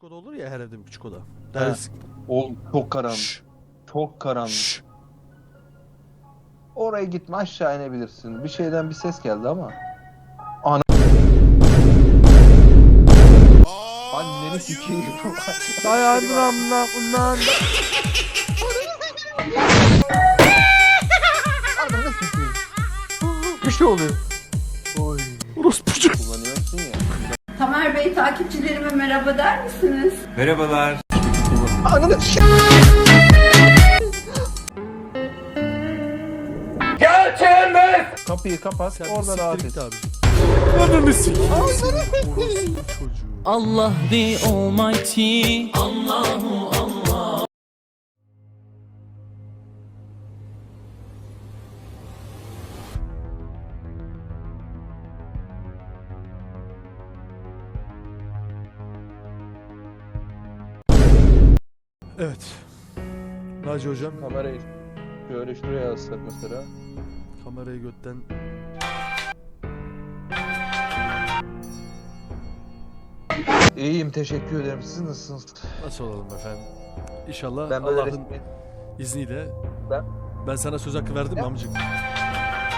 Küçük oda olur ya her evde bir küçük oda. Deriz. Oğlum çok karanlık. Şşş, Çok karanlık. şşş. Oraya gitme aşağı inebilirsin. Bir şeyden bir ses geldi ama. Ana... Anneni sikeyim. Dayandıram lan bundan. Ananı sikeyim. Bir şey oluyor. Oy. Orospu çocuğu. Kullanıyorsun ya. Tamer Bey takipçilerime merhaba der misiniz? Merhabalar. Ananı sikeyim. Kapıyı kapat. Sen orada rahat et. abi. Ananı çocuğu. Allah the Almighty. Allahu Naci hocam Kamerayı şöyle şuraya alsak mesela. kamerayı götten İyiyim teşekkür ederim. Siz nasılsınız? nasıl olalım efendim? İnşallah Ben Allah'ın resmi... izniyle Ben- ben sana söz hakkı verdim mi amcık?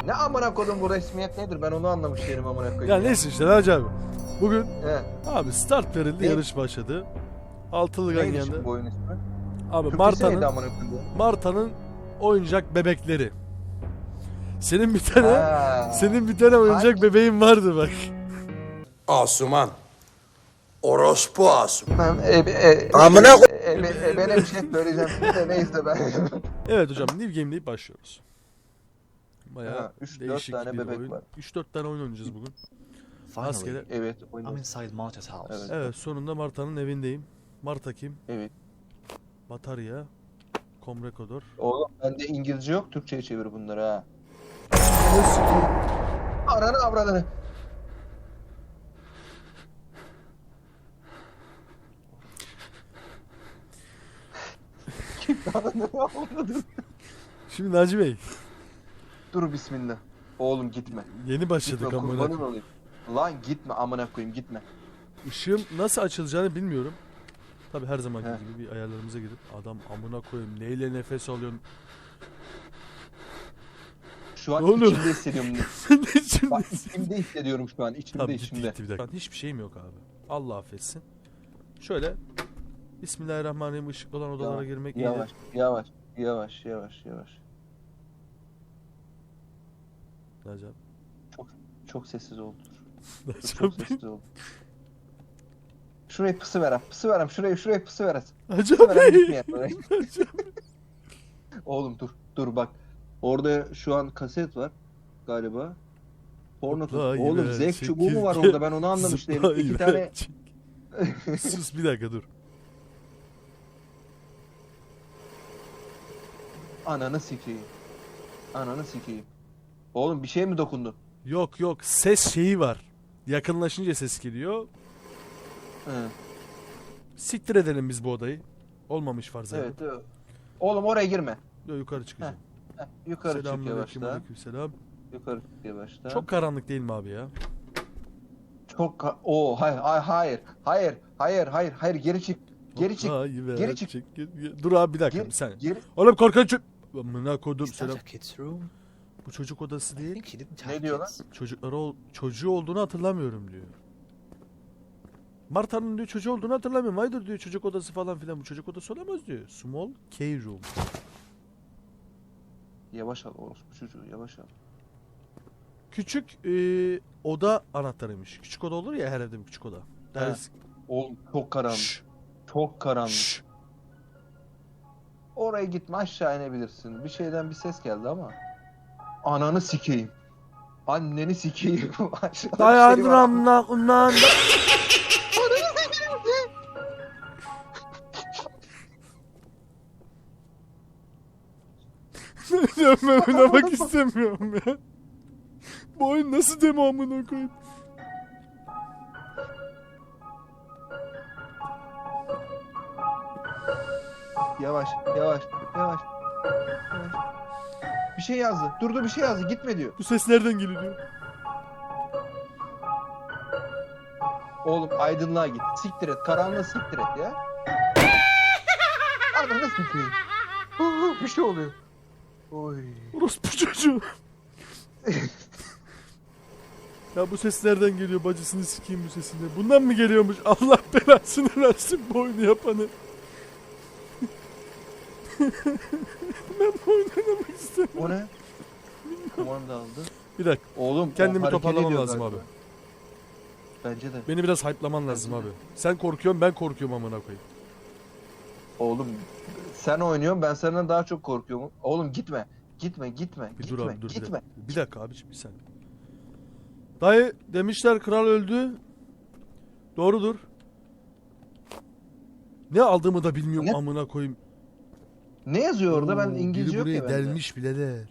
Ne amına kodum bu resmiyet nedir? Ben onu anlamış değilim amına koyayım. Ya neyse işte Naci abi. Bugün He. abi start verildi Ne? yarış başladı. Altılı Neydi gangende. şimdi bu oyun ismi? Abi Marta'nın amına? Marta'nın oyuncak bebekleri. Senin bir tane Ha. senin bir tane oyuncak Hangi? bebeğin vardı bak. Asuman. Orospu Asuman. Ben e, e, Amına e, ko- e, e, e, ben bir şey söyleyeceğim neyse ben. Evet hocam New Game deyip başlıyoruz. Bayağı Ha, üç, dört değişik tane bir bebek oyun. var. 3-4 tane oyun oynayacağız bugün. Finally, evet I'm oynuyoruz. inside Marta's house. Evet. Evet sonunda Marta'nın evindeyim. Marta kim? Evet. Batarya. Comrecodor. Oğlum bende İngilizce yok Türkçe'ye çevir bunları ha. Ananı avradını. Ananı avradını. Şimdi Naci Bey Dur bismillah. Oğlum gitme. yeni başladık Gitme amına. kurbanın olayım. Lan gitme amına koyayım gitme. Işığım nasıl açılacağını bilmiyorum. Tabi her zamanki He. gibi bir ayarlarımıza girip adam amına koyayım neyle nefes alıyorsun. Şu an Ne oluyor? içimde hissediyorum. Şimdi? Bak içimde hissediyorum şu an. İçimde Tabii gitti içimde. gitti bir dakika. Hiçbir şeyim yok abi. Allah affetsin. Şöyle Bismillahirrahmanirrahim ışıklı olan odalara Yavaş, girmek Yavaş, yavaş, yavaş, yavaş, yavaş. iyidir. Naci abi. Çok sessiz oldu. Çok sessiz oldu. Şuraya pısı ver, pısı ver, şuraya şuraya pısı ver. Naci Pısı ver, abi. gitmeyen oraya. Oğlum dur, dur bak. Orada şu an kaset var galiba. Porno. Oğlum zevk çubuğu mu var orada ben onu anlamış değilim. İki tane. Sus bir dakika dur. ananı sikeyim. Ananı sikeyim. Oğlum bir şey mi dokundu? Yok yok ses şeyi var. Yakınlaşınca ses geliyor. Hı. Siktir edelim biz bu odayı. Olmamış farz edelim. Evet, evet. Oğlum oraya girme. Yo, yukarı çıkacağım. Heh, yukarı çık Selamünaleyküm, yavaşla. aleykümselam. Yukarı çık yavaşla. Çok karanlık değil mi abi ya? Çok ka- Oo hayır hayır hayır hayır hayır hayır hayır geri çık. Geri çık. Hayır be, geri çık. çık, geri- geri- Dur abi bir dakika Geri, bir saniye. geri. Oğlum korkan çocuk. Amına koydum Is that selam. a kid's room? Bu çocuk odası I değil. think he didn't Ne have diyor lan? kids. Çocukları ol çocuğu olduğunu hatırlamıyorum diyor. Marta'nın diyor çocuğu olduğunu hatırlamıyorum. Haydır diyor çocuk odası falan filan. Bu çocuk odası olamaz diyor. Small K room. Yavaş al orospu çocuğu yavaş al. Küçük e, oda anahtarıymış. Küçük oda olur ya her evde bir küçük oda. Deriz. Oğlum çok karanlık. Şşş, Çok karanlık. şşş. Oraya gitme aşağı inebilirsin. Bir şeyden bir ses geldi ama. Ananı sikeyim. Anneni sikeyim. Aşağıda bir şey var. Ya ben oynamak istemiyorum ya. Bu oyun nasıl demo amına koyayım? Yavaş yavaş yavaş. Yavaş. Bir şey yazdı. Durdu bir şey yazdı. Gitme diyor. Bu ses nereden geliyor? Oğlum aydınlığa git. Siktir et. Karanlığı siktir et ya. Ananı sikeyim. Bir şey oluyor. Oy. Orospu çocuğu. ya bu ses nereden geliyor bacısını sikeyim bu sesinde. Bundan mı geliyormuş? Allah belasını versin bu oyunu yapanı. ben bu oyunu oynamak istemiyorum. O ne? Kumanda aldı. Bir dakika. Oğlum Kendimi toparlamam lazım galiba. abi. Bence de. Beni biraz hype'laman lazım abi. Sen korkuyorsun ben korkuyorum amına koyayım. Oğlum sen oynuyorsun ben senden daha çok korkuyorum. Oğlum gitme. Gitme gitme. Bir gitme. dur abi dur bir gitme. dakika. Bir dakika abiciğim bir saniye. Dayı demişler kral öldü. Doğrudur. Ne aldığımı da bilmiyorum Ne? amına koyayım. Ne yazıyor orada? Ben İngilizce yok ya bende. delmiş bileler.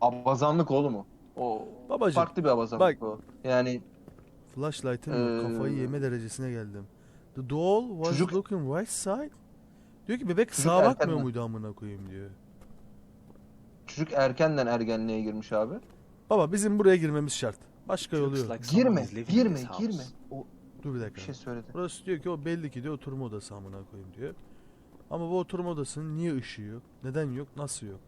Abazanlık oğlum o. O Babacım, farklı bir abazanlık bak. o. Yani Flashlight'ın Ee, kafayı yeme derecesine geldim. The doll was Çocuk- looking right side. Diyor ki bebek Çocuk sağa bakmıyor erkenden- muydu amına koyayım diyor. çocuk erkenden ergenliğe girmiş abi. Baba bizim buraya girmemiz şart. Başka yolu yok. Girme, girme, girme. O Dur bir bir dakika. şey söyledi. Burası diyor ki o belli ki diyor oturma odası amına koyayım diyor. Ama bu oturma odasının niye ışığı yok? Neden yok? Nasıl yok?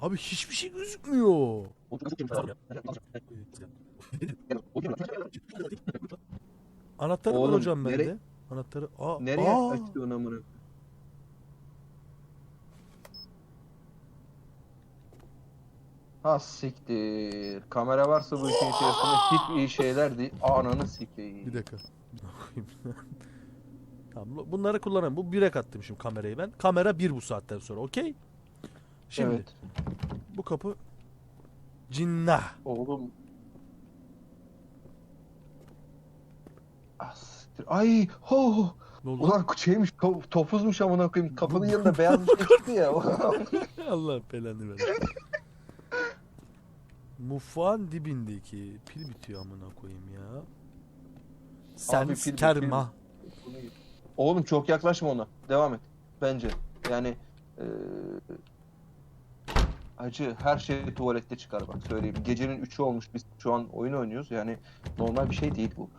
Abi hiçbir şey gözükmüyor. Anahtarı var Oğlum, hocam bende. Anahtarı. Aa, Nereye aa! açtı onu amına? Ha siktir. Kamera varsa bu işin içerisinde hiç iyi şeyler değil. Ananı sikeyim. Bir dakika. tamam bu- bunları kullanayım. Bu bire kattım şimdi kamerayı ben. Kamera bir bu saatten sonra okey? Şimdi Evet. bu kapı cinnah. Oğlum. Ah, siktir. Ay ho. Ne oldu? Ulan şeymiş to- topuzmuş amına koyayım. Kapının yanında beyaz bir şey çıktı ya. Allah belanı versin. Mufağın dibindeki pil bitiyor amına koyayım ya. Sen Abi pil. Oğlum çok yaklaşma ona. Devam et. Bence. Yani eee acı her şey tuvalette çıkar bak söyleyeyim. Gecenin 3'ü olmuş biz şu an oyun oynuyoruz. Yani normal bir şey değil bu.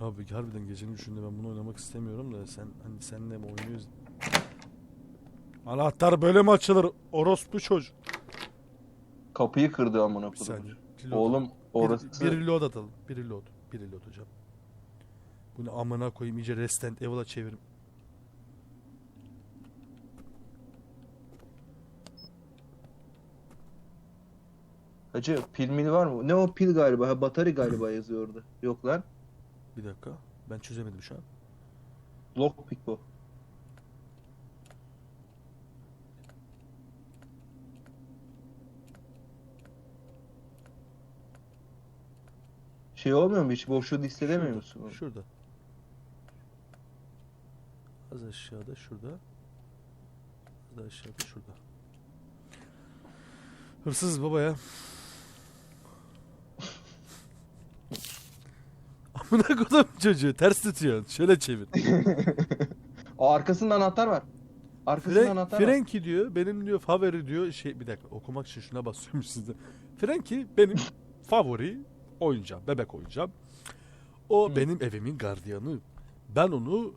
Abi harbiden gecenin üçünde ben bunu oynamak istemiyorum da sen hani senle mi oynuyoruz? Anahtar böyle mi açılır? Orospu çocuk. Kapıyı kırdı amına Bir koyayım. saniye. Reload. Oğlum orası Bir, bir reload atalım. Bir reload. Bir reload hocam. Bunu amına koyayım iyice Resident Evil'a çevirim. Hacı pil mil var mı? Ne o pil galiba? Ha, batarya galiba yazıyor orada. Yok lan. Bir dakika. Ben çözemedim şu an. Lockpick bu. Şey olmuyor mu hiç? Boşluğu hissedemiyor Şurada, musun? Şurada. Az aşağıda şurada. Az aşağıda şurada. Hırsız baba ya. Amına kodum çocuğu ters tutuyorsun. Şöyle çevir. Aa, arkasında anahtar var. Arkasında Fren anahtar var. Frenkie diyor benim diyor favori diyor şey bir dakika okumak için şuna basıyormuş sizde. Frenkie benim favori oyuncağım, bebek oyuncağım. O Hı. benim evimin gardiyanı. Ben onu.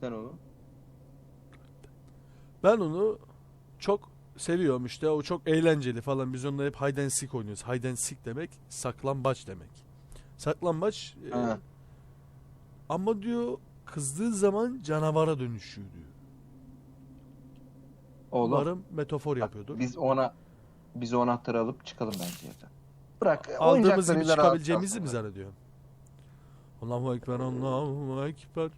Sen onu. ben onu çok seviyorum işte o çok eğlenceli falan biz onunla hep hide and seek oynuyoruz. Hide and seek demek saklambaç demek. Saklambaç e, ama diyor kızdığı zaman canavara dönüşüyor diyor. Oğlum. Umarım metafor yapıyordur. Biz ona biz o anahtarı alıp çıkalım bence yerden. Bırak. Aldığımız gibi çıkabileceğimizi mi zannediyor? Allahu Ekber, Allahu Ekber.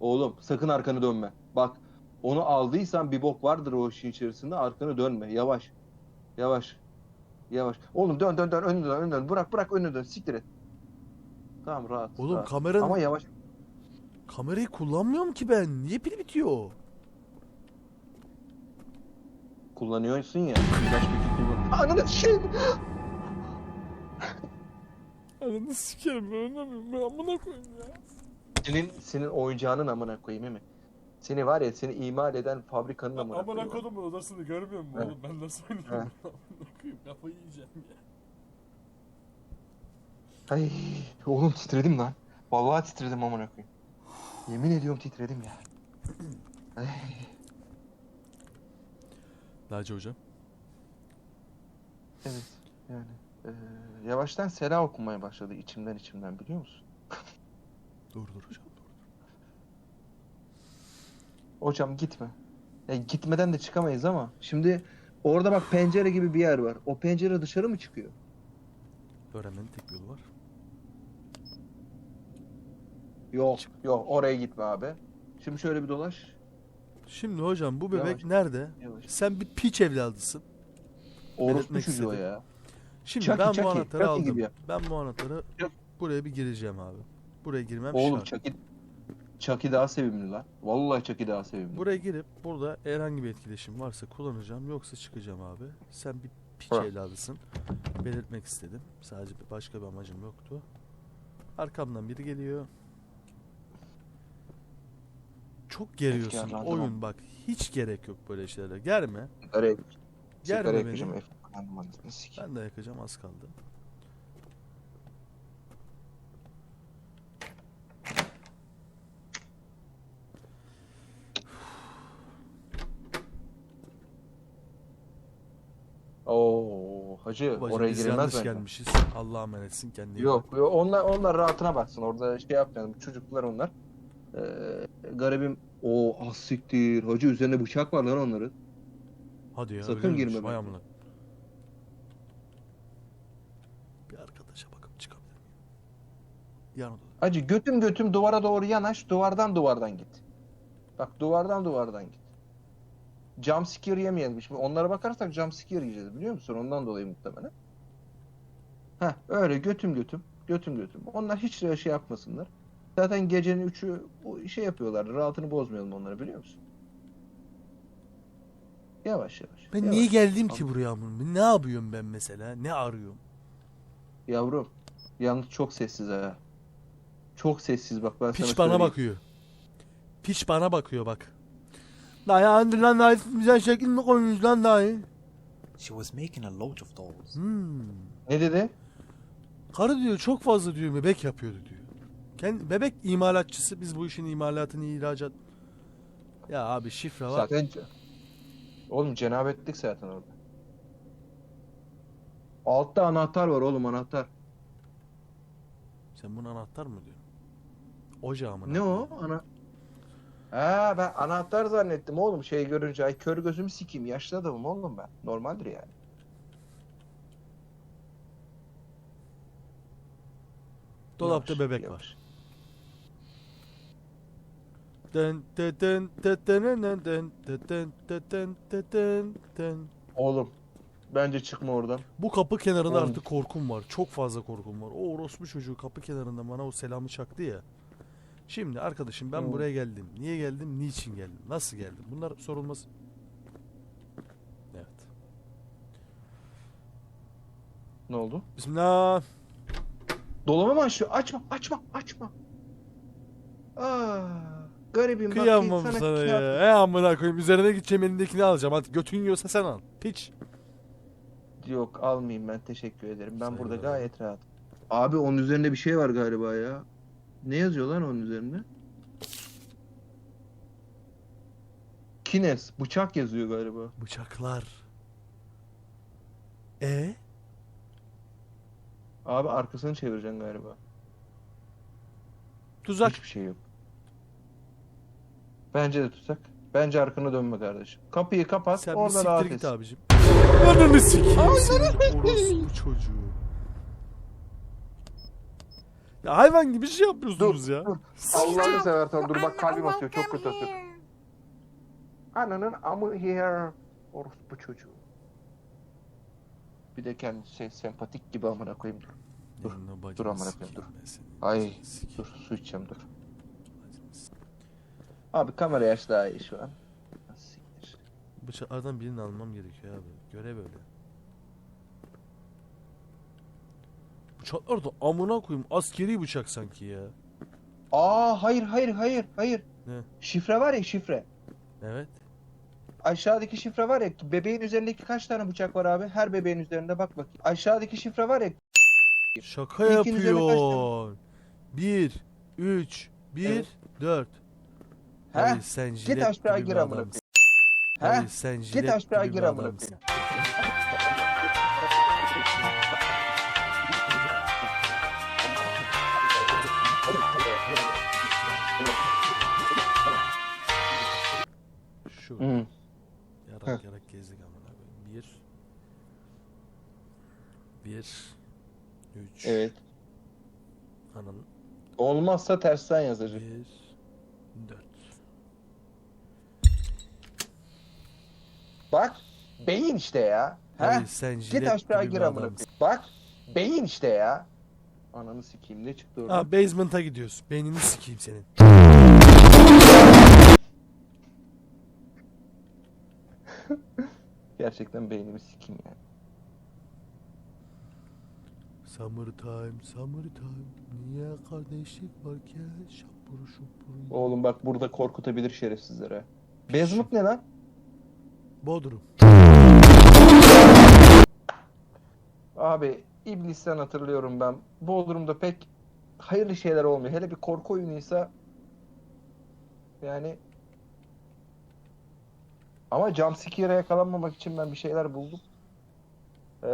Oğlum sakın arkanı dönme. Bak onu aldıysan bir bok vardır o işin içerisinde arkanı dönme. Yavaş. Yavaş. Yavaş. Oğlum dön dön dön önüne dön önüne dön. Bırak bırak önüne dön. Siktir et. Tamam rahat. Oğlum rahat. kameranın Ama yavaş. kamerayı kullanmıyorum ki ben. Niye pili bitiyor? Kullanıyorsun ya. Flash peki kullan. Ananı şey. Ananı sikerim ben oynamıyorum ben amına koyayım ya. Senin senin oyuncağının amına koyayım değil mi? Seni var ya seni imal eden fabrikanın amına Amına koyayım. kodumun odasını görmüyor musun oğlum? Ben nasıl oynuyorum? Amına koyayım kafayı yiyeceğim ya. Ay oğlum titredim lan. Vallahi titredim amına koyayım. Yemin ediyorum titredim ya. Ay. Naci hocam. Evet yani eee, yavaştan sela okunmaya başladı içimden içimden biliyor musun? Dur dur hocam. Hocam gitme. Ya gitmeden de çıkamayız ama şimdi orada bak pencere gibi bir yer var. O pencere dışarı mı çıkıyor? Öğrenmenin tek bir yolu var. Yok yok oraya gitme abi. Şimdi şöyle bir dolaş. Şimdi hocam bu bebek Yavaş. nerede? Yavaş. Sen bir piç evladısın. Orospu Belirtmek çocuğu istedim. ya. Şimdi Chucky, ben Chucky, bu anahtarı Chucky aldım. gibi yap. Ben bu anahtarı Yap. buraya bir gireceğim abi. Buraya girmem Oğlum şart. Chucky, Chucky daha sevimli lan. Vallahi Chucky daha sevimli. Buraya girip burada herhangi bir etkileşim varsa kullanacağım yoksa çıkacağım abi. Sen bir piç Ha. evladısın. Belirtmek istedim. Sadece bir- başka bir amacım yoktu. Arkamdan biri geliyor. Çok geriyorsun. Efkarlandım Oyun bak hiç gerek yok böyle şeylere. Germe. Araya Germe beni. Ben de yakacağım az kaldı. Oo hacı Babacım, oraya biz girilmez yanlış bence. gelmişiz. Allah'a emanetsin kendine. Yok, yok onlar onlar rahatına baksın. Orada şey yapmayalım. Çocuklar onlar. Ee, garibim o az siktir. Hacı üzerinde bıçak var lan onların. Hadi ya. Sakın girme Vay bence. amına. Bir arkadaşa bakıp çıkabilir miyim? Yan odada. Hacı götüm götüm duvara doğru yanaş. Duvardan duvardan git. Bak duvardan duvardan git. Jump scare yemeyelim. Şimdi onlara bakarsak jump scare yiyeceğiz biliyor musun? Ondan dolayı muhtemelen. Heh öyle götüm götüm. Götüm götüm. Onlar hiç şey yapmasınlar. Zaten gecenin üçü bu şey yapıyorlar. Rahatını bozmayalım onları biliyor musun? Yavaş yavaş. Ben yavaş. niye geldim ki buraya? Ben Ne yapıyorum ben mesela? Ne arıyorum? Yavrum. Yalnız çok sessiz ha. Çok sessiz bak ben sana Piç bana söyleyeyim. bakıyor. Piç bana bakıyor bak. Dayı andır lan dayı güzel şekil mi koymuş lan dayı? She was making a load of those. Hmm. Ne dedi? Karı diyor çok fazla diyor bebek yapıyordu diyor. Kendi, bebek imalatçısı biz bu işin imalatını ihracat. Ya abi şifre var. Zaten oğlum cenabetlik zaten orada. Altta anahtar var oğlum anahtar. Sen bunu anahtar mı diyorsun? Ocağımın. Ne o? Ana Ha ben anahtar zannettim oğlum şey görünce ay kör gözümü sikeyim yaşlı adamım oğlum ben. Normaldir yani. Dolapta Yavaş, bebek yavaş. var. Den den den den den den den den den den den den den. Oğlum bence çıkma oradan. Bu kapı kenarında Oğlum. artık korkum var. Çok fazla korkum var. O orospu çocuğu kapı kenarında bana o selamı çaktı ya. Şimdi arkadaşım ben buraya geldim. Niye geldim? Niçin geldim? Nasıl geldim? Bunlar sorulması. Evet. Ne oldu? Bismillah. Dolabı mı açıyor? Açma açma açma. Aa, garibim bak Kıyamam sana sana kıyam- ya. E amına koyayım. Üzerine gideceğim elindekini alacağım. Hadi götün yiyorsa sen al. Piç. Yok almayayım ben teşekkür ederim. Ben burada Saygılar. gayet rahat. Abi onun üzerinde bir şey var galiba ya. Ne yazıyor lan onun üzerinde? Kines, bıçak yazıyor galiba. Bıçaklar. E Abi arkasını çevireceksin galiba. tuzak. Hiçbir şey yok. Bence de tutsak. Bence arkanı dönme kardeşim. Kapıyı kapat, Sen bir orada rahat siktir git et. abicim. Ananı sikeyim seni. Orospu çocuğu. Ya hayvan gibi şey yapıyorsunuz ya. Allah'ını seversen dur bak kalbim atıyor çok kötü atıyor. Ananın amı here. Orospu çocuğu. Bir de kendi şey sempatik gibi amına koyayım dur. Dur, Yanına dur amına koyayım, dur. Ay dur su içeceğim dur. Abi kamera aç daha iyi şu an. Siktir. Bıçaklardan birini almam gerekiyor abi. Görev öyle. Bıçaklar da amına koyayım askeri bıçak sanki ya. Aa hayır hayır hayır hayır. Ne? Şifre var ya şifre. Evet. Aşağıdaki şifre var ya bebeğin üzerindeki kaç tane bıçak var abi? Her bebeğin üzerinde bak bakayım. Aşağıdaki şifre var ya Şaka İlkin yapıyor. 1 3 1 Evet. 4. He? Abi sen Git jilet aşağı gibi gir amına adamsın. He? Abi sen jilet aşağı gibi gir bir amına adamsın. Şu Hı. yarak yarak gezdik amına koyayım. 1 1 3 Evet. Ananın Olmazsa tersten yazacak. 1 4 Bak beyin işte ya. Abi sen Git jilet aşağı gibi gir bir amına adamsın. koyayım. Bak beyin işte ya. Ananı sikeyim ne çıktı orada? Ha basement'a gidiyorsun. Beynini sikeyim senin. Gerçekten beynimi sikeyim yani. Summertime, summertime. Niye kardeşlik varken şapuru şupuru. Oğlum bak burada korkutabilir şerefsizlere. Basement ne lan? Bodrum. Abi İblis'ten hatırlıyorum ben. Bodrum'da pek hayırlı şeyler olmuyor. Hele bir korku oyunuysa yani ama jumpscare'e yakalanmamak için ben bir şeyler buldum. Ee,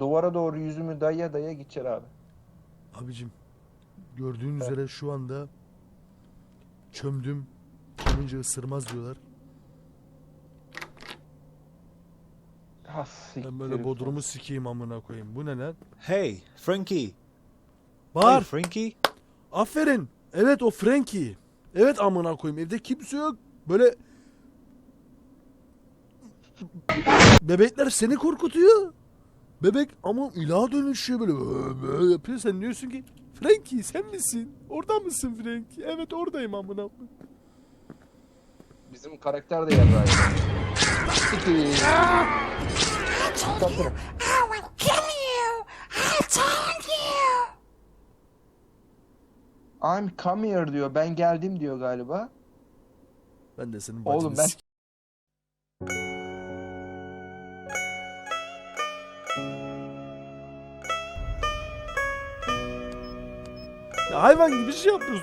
duvara doğru yüzümü daya daya gideceksin abi. Abicim gördüğün üzere şu anda çömdüm. Çömünce ısırmaz diyorlar. Ha, Ben böyle bodrumu sikeyim amına koyayım. Bu ne lan? Hey, Frankie. Hey, Var. Frankie. Aferin. Evet o Frankie. Evet amına koyayım. Evde kimse yok. Böyle Bebekler seni korkutuyor. Bebek ama ilaha dönüşüyor böyle. Böyle, yapıyor. Sen diyorsun ki Frankie sen misin? Orada mısın Frankie? Evet oradayım amına koyayım. Bizim karakter de yarrağı. Kapı. I'm come here diyor. Ben geldim diyor galiba. Ben de senin Oğlum bacını ben- hayvan gibi şey yapıyorsun.